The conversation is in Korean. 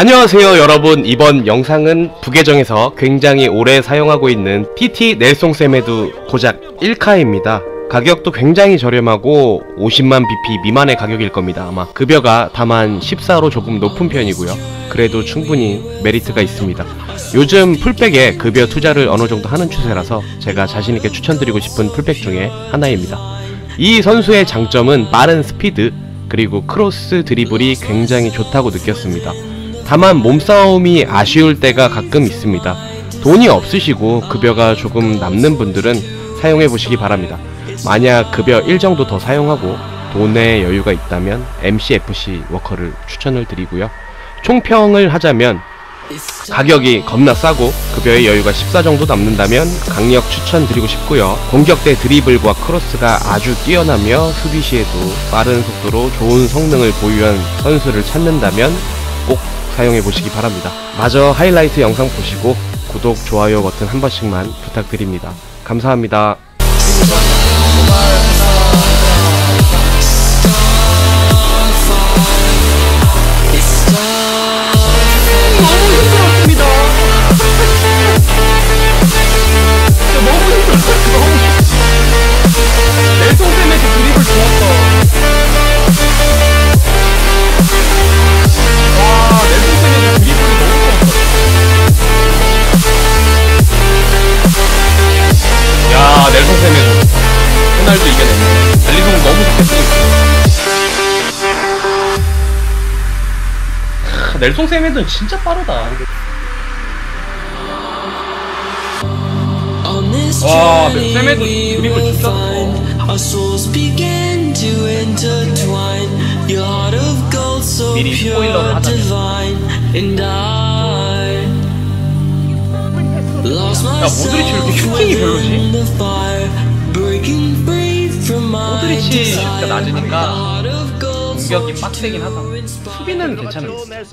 안녕하세요 여러분. 이번 영상은 부계정에서 굉장히 오래 사용하고 있는 PT 넬송 세메두 고작 1카입니다. 가격도 굉장히 저렴하고 50만 BP 미만의 가격일 겁니다 아마. 급여가 다만 14로 조금 높은 편이고요. 그래도 충분히 메리트가 있습니다. 요즘 풀백에 급여 투자를 어느 정도 하는 추세라서 제가 자신있게 추천드리고 싶은 풀백 중에 하나입니다. 이 선수의 장점은 빠른 스피드 그리고 크로스 드리블이 굉장히 좋다고 느꼈습니다 다만 몸싸움이 아쉬울 때가 가끔 있습니다. 돈이 없으시고 급여가 조금 남는 분들은 사용해 보시기 바랍니다. 만약 급여 1 정도 더 사용하고 돈의 여유가 있다면 MCFC 워커를 추천을 드리고요. 총평을 하자면 가격이 겁나 싸고 급여의 여유가 14 정도 남는다면 강력 추천드리고 싶고요. 공격 때 드리블과 크로스가 아주 뛰어나며 수비 시에도 빠른 속도로 좋은 성능을 보유한 선수를 찾는다면 꼭 사용해 보시기 바랍니다. 마저 하이라이트 영상 보시고 구독, 좋아요 버튼 한 번씩만 부탁드립니다. 감사합니다. 넬송 는 진짜 빠르다. 와, 쌤에도 드립을 진짜 so 미리 스포일러를 하자면. 야, 모드리치 왜 이렇게 슈팅이 별로지? Desire. 슈트가 낮으니까 공격이 빡세긴 하다. 수비는 괜찮은데.